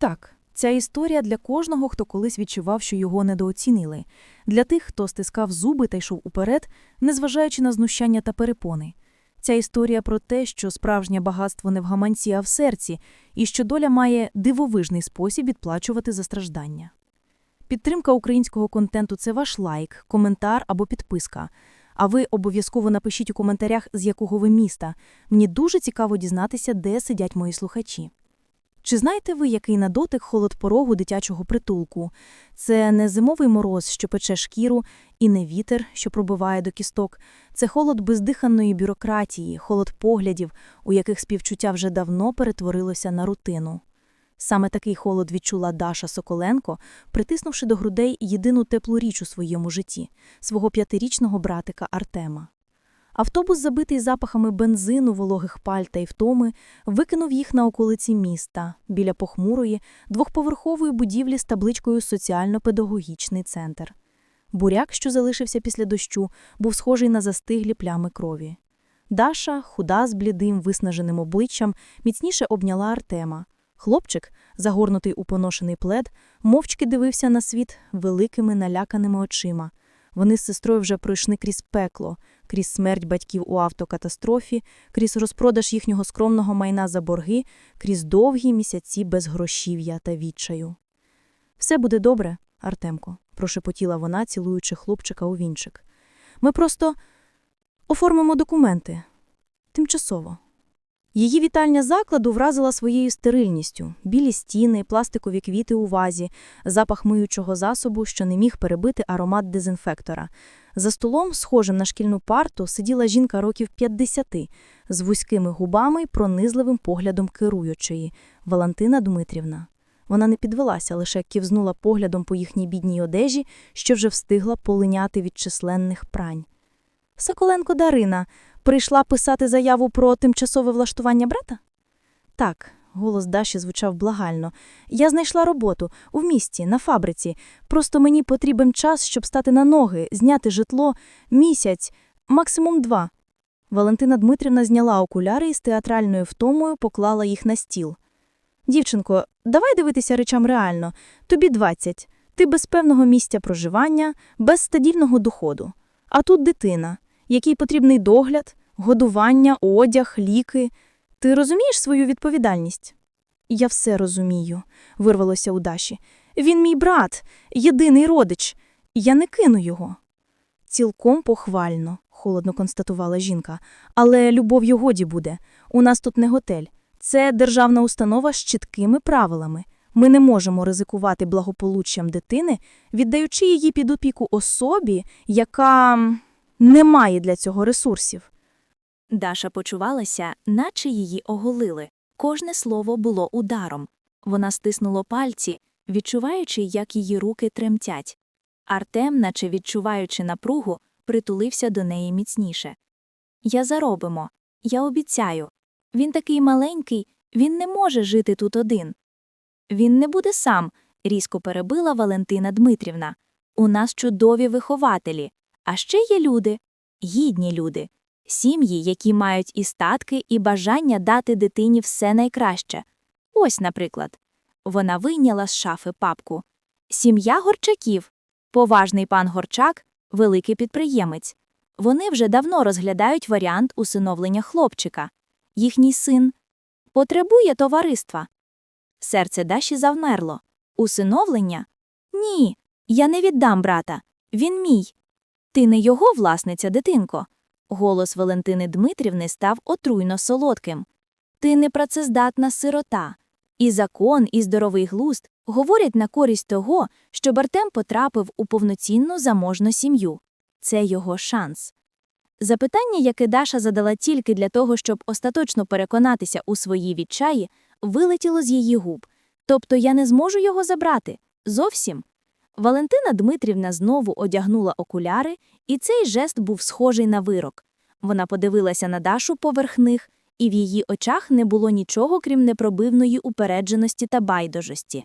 Так, ця історія для кожного, хто колись відчував, що його недооцінили, для тих, хто стискав зуби та йшов уперед, незважаючи на знущання та перепони. Ця історія про те, що справжнє багатство не в гаманці, а в серці, і що доля має дивовижний спосіб відплачувати за страждання. Підтримка українського контенту це ваш лайк, коментар або підписка. А ви обов'язково напишіть у коментарях, з якого ви міста. Мені дуже цікаво дізнатися, де сидять мої слухачі. Чи знаєте ви, який на дотик холод порогу дитячого притулку? Це не зимовий мороз, що пече шкіру, і не вітер, що пробиває до кісток. Це холод бездиханої бюрократії, холод поглядів, у яких співчуття вже давно перетворилося на рутину. Саме такий холод відчула Даша Соколенко, притиснувши до грудей єдину теплу річ у своєму житті свого п'ятирічного братика Артема. Автобус, забитий запахами бензину, вологих паль та й втоми, викинув їх на околиці міста, біля похмурої, двохповерхової будівлі з табличкою Соціально-педагогічний центр. Буряк, що залишився після дощу, був схожий на застиглі плями крові. Даша, худа з блідим, виснаженим обличчям, міцніше обняла Артема. Хлопчик, загорнутий у поношений плед, мовчки дивився на світ великими наляканими очима. Вони з сестрою вже пройшли крізь пекло, крізь смерть батьків у автокатастрофі, крізь розпродаж їхнього скромного майна за борги, крізь довгі місяці безгрошів'я та відчаю. Все буде добре, Артемко, прошепотіла вона, цілуючи хлопчика у вінчик. Ми просто оформимо документи. Тимчасово. Її вітальня закладу вразила своєю стерильністю: білі стіни, пластикові квіти у вазі, запах миючого засобу, що не міг перебити аромат дезінфектора. За столом, схожим на шкільну парту, сиділа жінка років 50, з вузькими губами й пронизливим поглядом керуючої Валентина Дмитрівна. Вона не підвелася, лише ківзнула поглядом по їхній бідній одежі, що вже встигла полиняти від численних прань. Соколенко Дарина прийшла писати заяву про тимчасове влаштування брата? Так, голос Даші звучав благально. Я знайшла роботу у місті, на фабриці. Просто мені потрібен час, щоб стати на ноги, зняти житло, місяць, максимум два. Валентина Дмитрівна зняла окуляри і з театральною втомою поклала їх на стіл. Дівчинко, давай дивитися речам реально. Тобі 20. Ти без певного місця проживання, без стабільного доходу. А тут дитина, якій потрібний догляд, годування, одяг, ліки. Ти розумієш свою відповідальність? Я все розумію, вирвалося у Даші. Він мій брат, єдиний родич. Я не кину його. Цілком похвально, холодно констатувала жінка. Але любов'ю годі буде. У нас тут не готель. Це державна установа з чіткими правилами. Ми не можемо ризикувати благополуччям дитини, віддаючи її під опіку особі, яка м, не має для цього ресурсів. Даша почувалася, наче її оголили. Кожне слово було ударом. Вона стиснула пальці, відчуваючи, як її руки тремтять. Артем, наче відчуваючи напругу, притулився до неї міцніше. Я заробимо. Я обіцяю. Він такий маленький, він не може жити тут один. Він не буде сам, різко перебила Валентина Дмитрівна. У нас чудові вихователі. А ще є люди, гідні люди, сім'ї, які мають і статки, і бажання дати дитині все найкраще. Ось, наприклад, вона вийняла з шафи папку. Сім'я Горчаків. Поважний пан Горчак, великий підприємець. Вони вже давно розглядають варіант усиновлення хлопчика. Їхній син потребує товариства. Серце Даші завмерло. Усиновлення? Ні, я не віддам брата. Він мій. Ти не його власниця, дитинко. Голос Валентини Дмитрівни став отруйно солодким. Ти не працездатна сирота. І закон, і здоровий глузд говорять на користь того, щоб Артем потрапив у повноцінну заможну сім'ю. Це його шанс. Запитання, яке Даша задала тільки для того, щоб остаточно переконатися у своїй відчаї, вилетіло з її губ. Тобто я не зможу його забрати. Зовсім. Валентина Дмитрівна знову одягнула окуляри, і цей жест був схожий на вирок. Вона подивилася на Дашу поверх них, і в її очах не було нічого, крім непробивної упередженості та байдужості.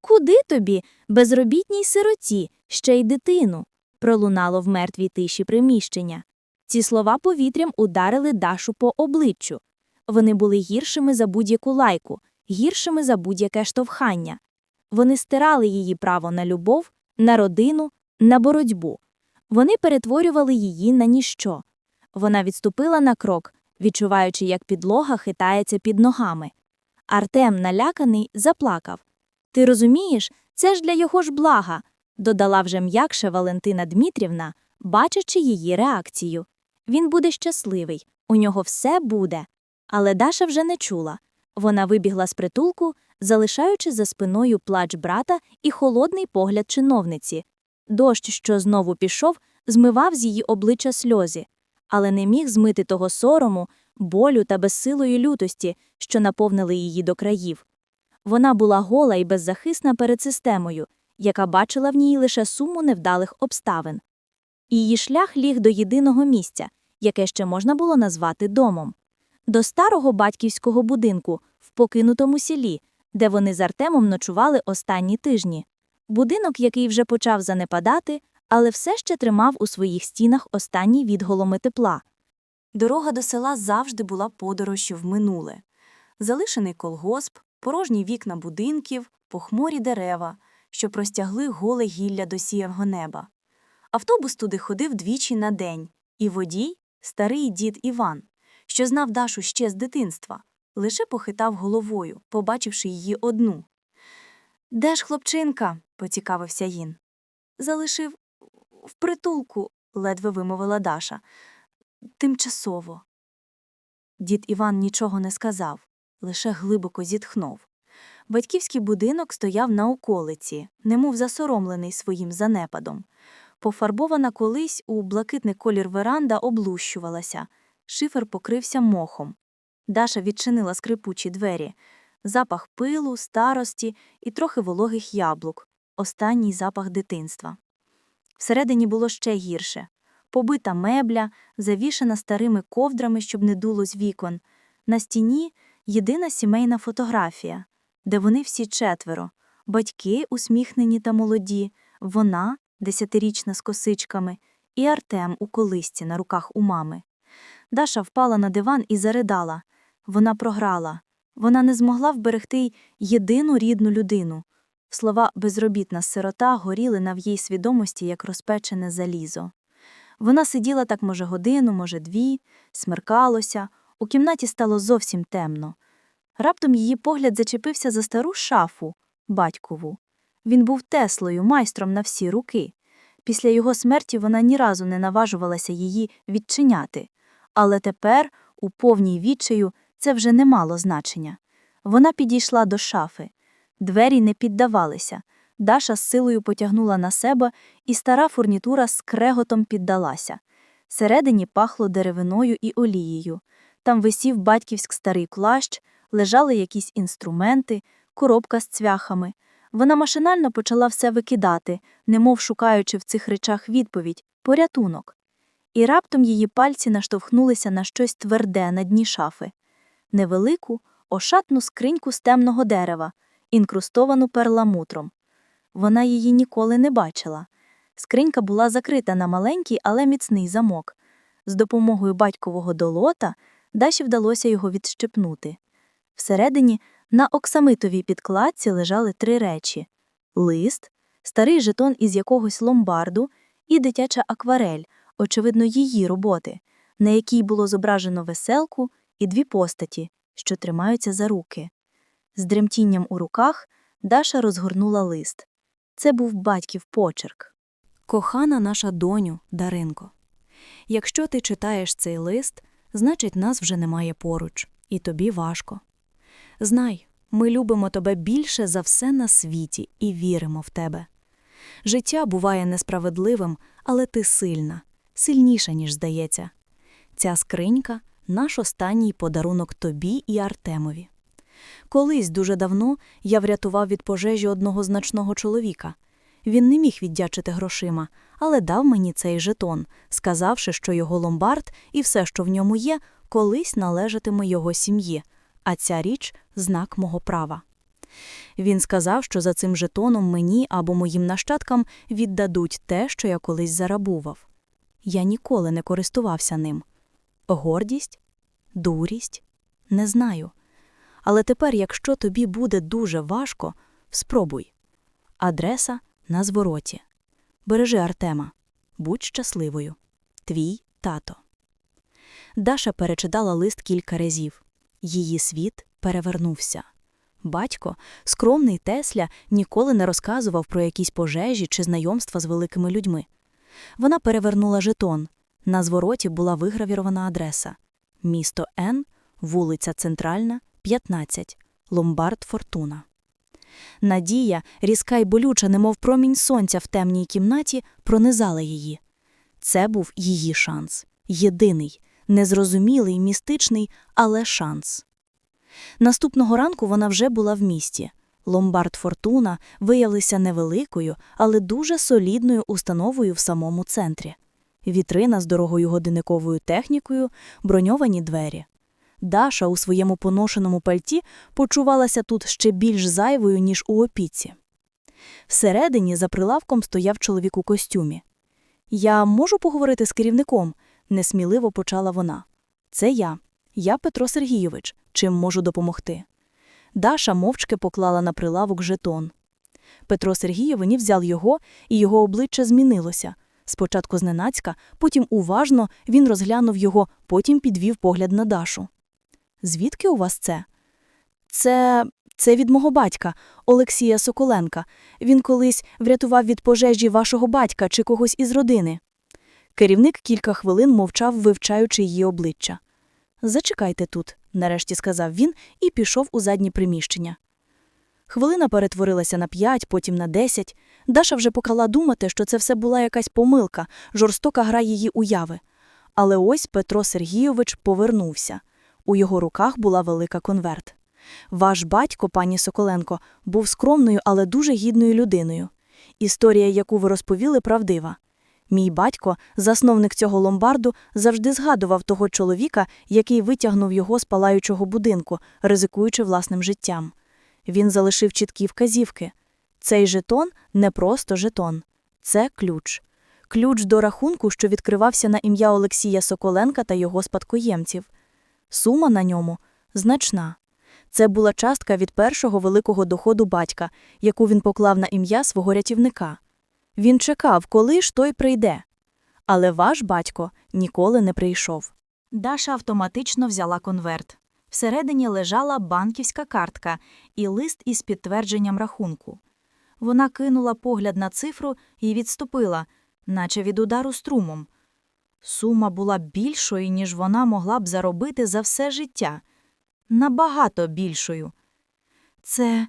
Куди тобі, безробітній сироті, ще й дитину? пролунало в мертвій тиші приміщення. Ці слова повітрям ударили Дашу по обличчю. Вони були гіршими за будь-яку лайку, гіршими за будь-яке штовхання. Вони стирали її право на любов, на родину, на боротьбу. Вони перетворювали її на ніщо. Вона відступила на крок, відчуваючи, як підлога хитається під ногами. Артем, наляканий, заплакав. Ти розумієш, це ж для його ж блага, додала вже м'якше Валентина Дмитрівна, бачачи її реакцію. Він буде щасливий, у нього все буде. Але Даша вже не чула. Вона вибігла з притулку, залишаючи за спиною плач брата і холодний погляд чиновниці. Дощ, що знову пішов, змивав з її обличчя сльози, але не міг змити того сорому, болю та безсилої лютості, що наповнили її до країв. Вона була гола і беззахисна перед системою, яка бачила в ній лише суму невдалих обставин. Її шлях ліг до єдиного місця, яке ще можна було назвати домом. До старого батьківського будинку в покинутому селі, де вони з Артемом ночували останні тижні. Будинок, який вже почав занепадати, але все ще тримав у своїх стінах останні відголоми тепла. Дорога до села завжди була подорожчю в минуле. Залишений колгосп, порожні вікна будинків, похмурі дерева, що простягли голе гілля до сіявого неба. Автобус туди ходив двічі на день, і водій, старий дід Іван, що знав Дашу ще з дитинства, лише похитав головою, побачивши її одну. Де ж хлопчинка? поцікавився їн. Залишив в притулку, ледве вимовила Даша. Тимчасово. Дід Іван нічого не сказав, лише глибоко зітхнув. Батьківський будинок стояв на околиці, немов засоромлений своїм занепадом. Пофарбована колись у блакитний колір веранда облущувалася, шифер покрився мохом. Даша відчинила скрипучі двері. Запах пилу, старості і трохи вологих яблук, останній запах дитинства. Всередині було ще гірше побита мебля, завішана старими ковдрами, щоб не дуло з вікон. На стіні єдина сімейна фотографія, де вони всі четверо батьки, усміхнені та молоді, вона, десятирічна з косичками, і Артем у колисці на руках у мами. Даша впала на диван і заридала. Вона програла. Вона не змогла вберегти єдину рідну людину. Слова безробітна сирота горіли на в їй свідомості, як розпечене залізо. Вона сиділа так, може, годину, може, дві, смеркалося, у кімнаті стало зовсім темно. Раптом її погляд зачепився за стару шафу, батькову. Він був Теслою, майстром на всі руки. Після його смерті вона ні разу не наважувалася її відчиняти. Але тепер, у повній відчаю, це вже не мало значення. Вона підійшла до шафи. Двері не піддавалися. Даша з силою потягнула на себе, і стара фурнітура з креготом піддалася. Всередині пахло деревиною і олією. Там висів батьківськ старий плащ, лежали якісь інструменти, коробка з цвяхами. Вона машинально почала все викидати, немов шукаючи в цих речах відповідь, порятунок. І раптом її пальці наштовхнулися на щось тверде на дні шафи невелику, ошатну скриньку з темного дерева, інкрустовану перламутром. Вона її ніколи не бачила. Скринька була закрита на маленький, але міцний замок. З допомогою батькового долота Даші вдалося його відщепнути. Всередині на оксамитовій підкладці лежали три речі лист, старий жетон із якогось ломбарду і дитяча акварель, очевидно, її роботи, на якій було зображено веселку і дві постаті, що тримаються за руки. З дремтінням у руках Даша розгорнула лист. Це був батьків почерк. Кохана наша доню, Даринко. Якщо ти читаєш цей лист, значить нас вже немає поруч, і тобі важко. Знай, ми любимо тебе більше за все на світі і віримо в тебе. Життя буває несправедливим, але ти сильна, сильніша, ніж здається. Ця скринька наш останній подарунок тобі і Артемові. Колись дуже давно я врятував від пожежі одного значного чоловіка. Він не міг віддячити грошима, але дав мені цей жетон, сказавши, що його ломбард і все, що в ньому є, колись належатиме його сім'ї, а ця річ знак мого права. Він сказав, що за цим жетоном мені або моїм нащадкам віддадуть те, що я колись зарабував. Я ніколи не користувався ним. Гордість? Дурість? Не знаю. Але тепер, якщо тобі буде дуже важко, спробуй. Адреса на звороті. Бережи Артема. Будь щасливою. Твій тато. Даша перечитала лист кілька разів. Її світ перевернувся. Батько, скромний Тесля, ніколи не розказував про якісь пожежі чи знайомства з великими людьми. Вона перевернула жетон. На звороті була вигравірована адреса: місто Н, вулиця Центральна, 15, Ломбард Фортуна. Надія, різка й болюча, немов промінь сонця в темній кімнаті, пронизала її. Це був її шанс. Єдиний, незрозумілий, містичний, але шанс. Наступного ранку вона вже була в місті. Ломбард Фортуна виявився невеликою, але дуже солідною установою в самому центрі. Вітрина з дорогою годинниковою технікою, броньовані двері. Даша у своєму поношеному пальті почувалася тут ще більш зайвою, ніж у опіці. Всередині за прилавком стояв чоловік у костюмі. Я можу поговорити з керівником? несміливо почала вона. Це я. Я Петро Сергійович. Чим можу допомогти? Даша мовчки поклала на прилавок жетон. Петро Сергійович взяв його, і його обличчя змінилося. Спочатку зненацька, потім уважно він розглянув його, потім підвів погляд на Дашу. Звідки у вас це? Це. це від мого батька, Олексія Соколенка. Він колись врятував від пожежі вашого батька чи когось із родини. Керівник кілька хвилин мовчав, вивчаючи її обличчя. Зачекайте тут, нарешті сказав він і пішов у заднє приміщення. Хвилина перетворилася на п'ять, потім на десять. Даша вже покала думати, що це все була якась помилка, жорстока гра її уяви. Але ось Петро Сергійович повернувся. У його руках була велика конверт. Ваш батько, пані Соколенко, був скромною, але дуже гідною людиною. Історія, яку ви розповіли, правдива. Мій батько, засновник цього ломбарду, завжди згадував того чоловіка, який витягнув його з палаючого будинку, ризикуючи власним життям. Він залишив чіткі вказівки. Цей жетон не просто жетон, це ключ. Ключ до рахунку, що відкривався на ім'я Олексія Соколенка та його спадкоємців. Сума на ньому значна. Це була частка від першого великого доходу батька, яку він поклав на ім'я свого рятівника. Він чекав, коли ж той прийде. Але ваш батько ніколи не прийшов. Даша автоматично взяла конверт. Всередині лежала банківська картка і лист із підтвердженням рахунку. Вона кинула погляд на цифру і відступила, наче від удару струмом. Сума була більшою, ніж вона могла б заробити за все життя. Набагато більшою. Це.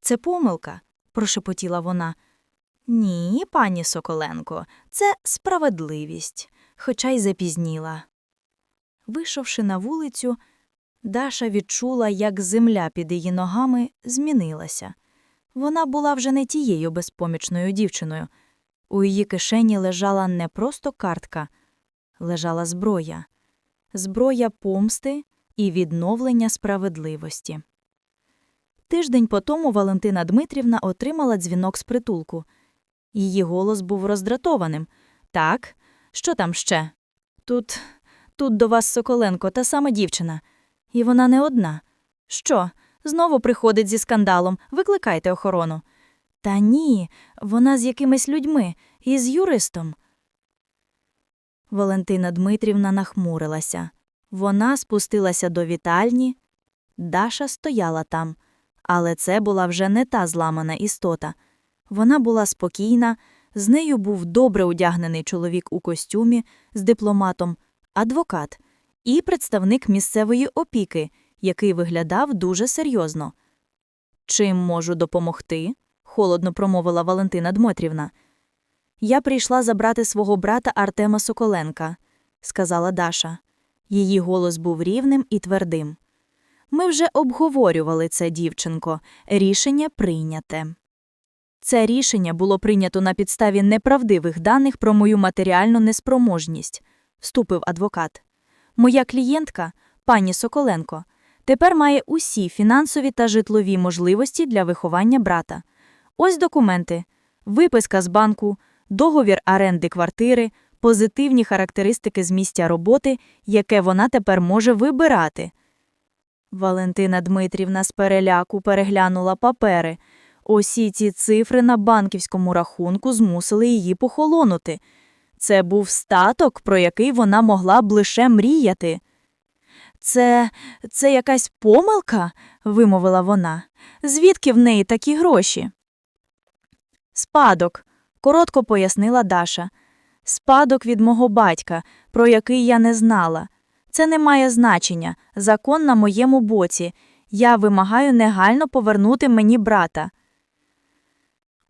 це помилка, прошепотіла вона. Ні, пані Соколенко, це справедливість, хоча й запізніла. Вийшовши на вулицю, Даша відчула, як земля під її ногами змінилася. Вона була вже не тією безпомічною дівчиною. У її кишені лежала не просто картка, лежала зброя, зброя помсти і відновлення справедливості. Тиждень по тому Валентина Дмитрівна отримала дзвінок з притулку. Її голос був роздратованим. Так, що там ще? Тут, тут до вас Соколенко, та сама дівчина. І вона не одна. Що? Знову приходить зі скандалом, викликайте охорону. Та ні, вона з якимись людьми і з юристом. Валентина Дмитрівна нахмурилася. Вона спустилася до вітальні. Даша стояла там, але це була вже не та зламана істота. Вона була спокійна, з нею був добре одягнений чоловік у костюмі з дипломатом, адвокат і представник місцевої опіки, який виглядав дуже серйозно. Чим можу допомогти? холодно промовила Валентина Дмитрівна. Я прийшла забрати свого брата Артема Соколенка, сказала Даша. Її голос був рівним і твердим. Ми вже обговорювали це, дівчинко, рішення прийняте. Це рішення було прийнято на підставі неправдивих даних про мою матеріальну неспроможність, вступив адвокат. Моя клієнтка, пані Соколенко, тепер має усі фінансові та житлові можливості для виховання брата. Ось документи, виписка з банку, договір оренди квартири, позитивні характеристики з місця роботи, яке вона тепер може вибирати. Валентина Дмитрівна з переляку переглянула папери. Усі ці цифри на банківському рахунку змусили її похолонути. Це був статок, про який вона могла б лише мріяти. Це, це якась помилка, вимовила вона. Звідки в неї такі гроші? Спадок, коротко пояснила Даша. Спадок від мого батька, про який я не знала. Це не має значення. Закон на моєму боці. Я вимагаю негайно повернути мені брата.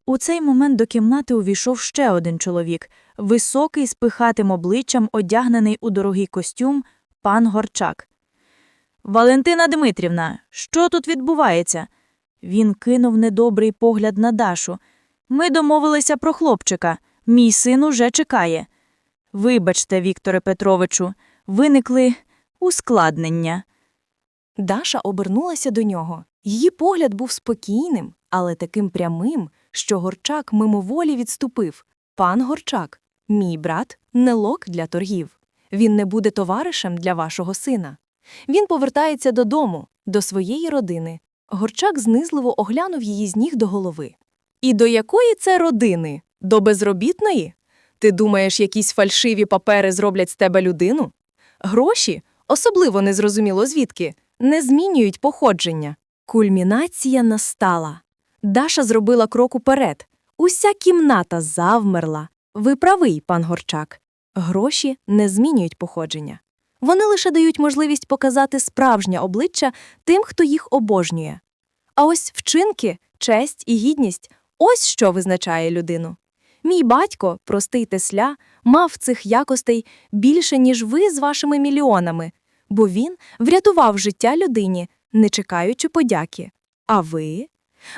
У цей момент до кімнати увійшов ще один чоловік, високий, з пихатим обличчям, одягнений у дорогий костюм, пан Горчак. Валентина Дмитрівна, що тут відбувається? Він кинув недобрий погляд на Дашу. Ми домовилися про хлопчика. Мій син уже чекає. Вибачте, Вікторе Петровичу, виникли ускладнення. Даша обернулася до нього. Її погляд був спокійним, але таким прямим, що Горчак мимоволі відступив. Пан Горчак, мій брат, не лок для торгів. Він не буде товаришем для вашого сина. Він повертається додому, до своєї родини. Горчак знизливо оглянув її з ніг до голови. І до якої це родини? До безробітної? Ти думаєш, якісь фальшиві папери зроблять з тебе людину? Гроші, особливо незрозуміло звідки, не змінюють походження. Кульмінація настала. Даша зробила крок уперед. Уся кімната завмерла. Ви правий, пан Горчак. Гроші не змінюють походження. Вони лише дають можливість показати справжнє обличчя тим, хто їх обожнює. А ось вчинки, честь і гідність ось що визначає людину. Мій батько, простий Тесля, мав цих якостей більше, ніж ви з вашими мільйонами, бо він врятував життя людині, не чекаючи подяки. А ви?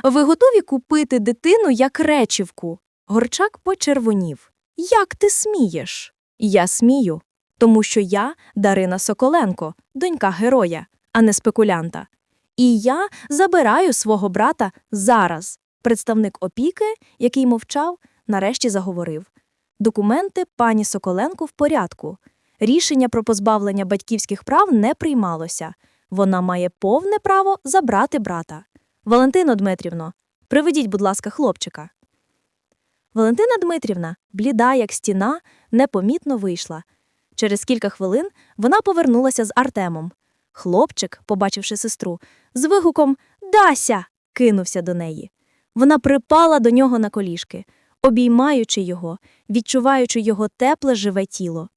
Ви готові купити дитину як речівку? Горчак почервонів. Як ти смієш? Я смію, тому що я Дарина Соколенко, донька героя, а не спекулянта. І я забираю свого брата зараз. Представник опіки, який мовчав, нарешті заговорив. Документи пані Соколенко в порядку. Рішення про позбавлення батьківських прав не приймалося. Вона має повне право забрати брата. Валентино Дмитрівно, приведіть, будь ласка, хлопчика. Валентина Дмитрівна, бліда, як стіна, непомітно вийшла. Через кілька хвилин вона повернулася з Артемом. Хлопчик, побачивши сестру, з вигуком Дася. кинувся до неї. Вона припала до нього на колішки, обіймаючи його, відчуваючи його тепле живе тіло.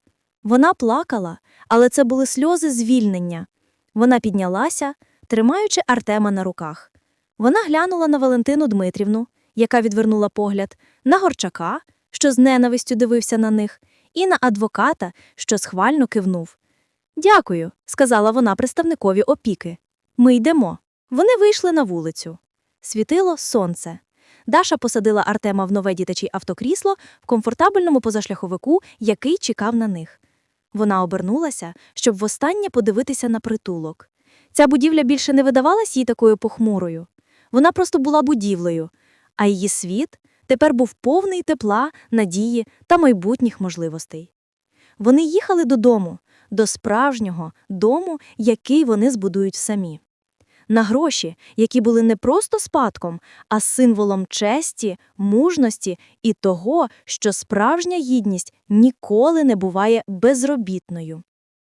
Вона плакала, але це були сльози звільнення. Вона піднялася, тримаючи Артема на руках. Вона глянула на Валентину Дмитрівну, яка відвернула погляд, на Горчака, що з ненавистю дивився на них, і на адвоката, що схвально кивнув. Дякую, сказала вона представникові опіки. Ми йдемо. Вони вийшли на вулицю. Світило сонце. Даша посадила Артема в нове дитяче автокрісло в комфортабельному позашляховику, який чекав на них. Вона обернулася, щоб востаннє подивитися на притулок. Ця будівля більше не видавалась їй такою похмурою. Вона просто була будівлею, а її світ тепер був повний тепла, надії та майбутніх можливостей. Вони їхали додому, до справжнього дому, який вони збудують самі. На гроші, які були не просто спадком, а символом честі, мужності і того, що справжня гідність ніколи не буває безробітною.